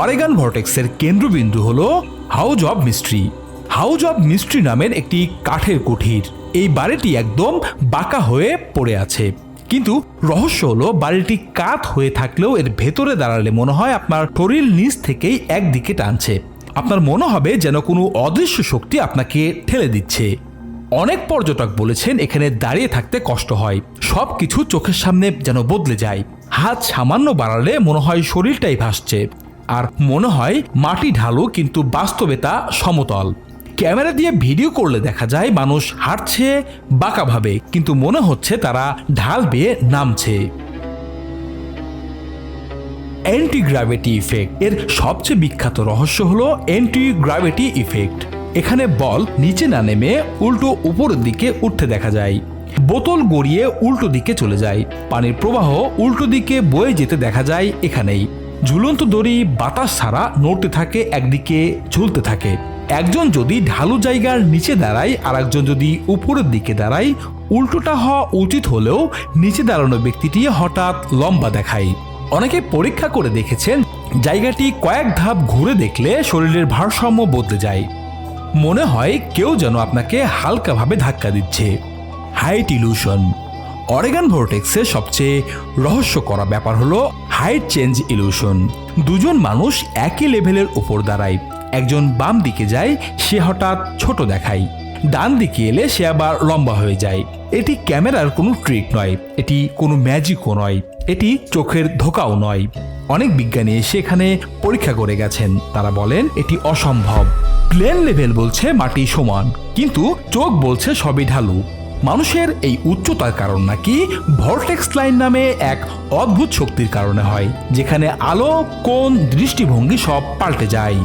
অরেগান ভর্টেক্সের কেন্দ্রবিন্দু হল house of mystery house of mystery নামের একটি কাঠের কুঠির। এই বাড়িটি একদম বাঁকা হয়ে পড়ে আছে। কিন্তু রহস্য হলো বাড়িটি কাত হয়ে থাকলেও এর ভেতরে দাঁড়ালে মনে হয় আপনার শরীর নিচ থেকেই একদিকে টানছে। আপনার মনে হবে যেন কোনো অদৃশ্য শক্তি আপনাকে ঠেলে দিচ্ছে। অনেক পর্যটক বলেছেন এখানে দাঁড়িয়ে থাকতে কষ্ট হয়। সব কিছু চোখের সামনে যেন বদলে যায়। হাত সামান্য বাড়ালে মনে হয় শরীরটাই ভাসছে। আর মনে হয় মাটি ঢালু, কিন্তু বাস্তবে তা সমতল। ক্যামেরা দিয়ে ভিডিও করলে দেখা যায় মানুষ হাঁটছে বাঁকাভাবে, কিন্তু মনে হচ্ছে তারা ঢাল বেয়ে নামছে। অ্যান্টি গ্র্যাভিটি ইফেক্ট এর সবচেয়ে বিখ্যাত রহস্য হলো অ্যান্টি গ্র্যাভিটি ইফেক্ট এখানে বল নিচে না নেমে উল্টো উপরের দিকে উঠতে দেখা যায়। বোতল গড়িয়ে উল্টো দিকে চলে যায়। পানির প্রবাহ উল্টো দিকে বয়ে যেতে দেখা যায় এখানেই। ঝুলন্ত দড়ি বাতাস ছাড়া নড়তে থাকে, একদিকে ঝুলতে থাকে। একজন যদি ঢালু জায়গার নিচে দাঁড়ায় আর একজন যদি উপরের দিকে দাঁড়ায়, উল্টোটা হওয়া উচিত হলেও নিচে দাঁড়ানো ব্যক্তিটি হঠাৎ লম্বা দেখায়। অনেকে পরীক্ষা করে দেখেছেন, জায়গাটি কয়েক ধাপ ঘুরে দেখলে শরীরের ভারসাম্য বদলে যায়। মনে হয় কেউ যেন আপনাকে হালকাভাবে ধাক্কা দিচ্ছে। Height illusion. অরেগান ভোর্টেক্সের সবচেয়ে রহস্য করা ব্যাপার হলো হাইট চেঞ্জ ইলিউশন দুজন মানুষ একই লেভেলের উপর দাঁড়ায়। একজন বাম দিকে যায়, সে হঠাৎ ছোট দেখায়। ডান দিকে এলে সে আবার লম্বা হয়ে যায়। এটি ক্যামেরার কোনো ট্রিক নয়, এটি কোনো ম্যাজিকও নয়, এটি চোখের ধোকাও নয়। অনেক বিজ্ঞানী এসে এখানে পরীক্ষা করে গেছেন। তারা বলেন এটি অসম্ভব। প্লেন লেভেল বলছে মাটি সমান, কিন্তু চোখ বলছে সবই ঢালু। মানুষের এই উচ্চতার কারণ নাকি ভর্টেক্স লাইন নামে এক অদ্ভুত শক্তির কারণে হয়, যেখানে আলো কোন দৃষ্টিভঙ্গি সব পাল্টে যায়।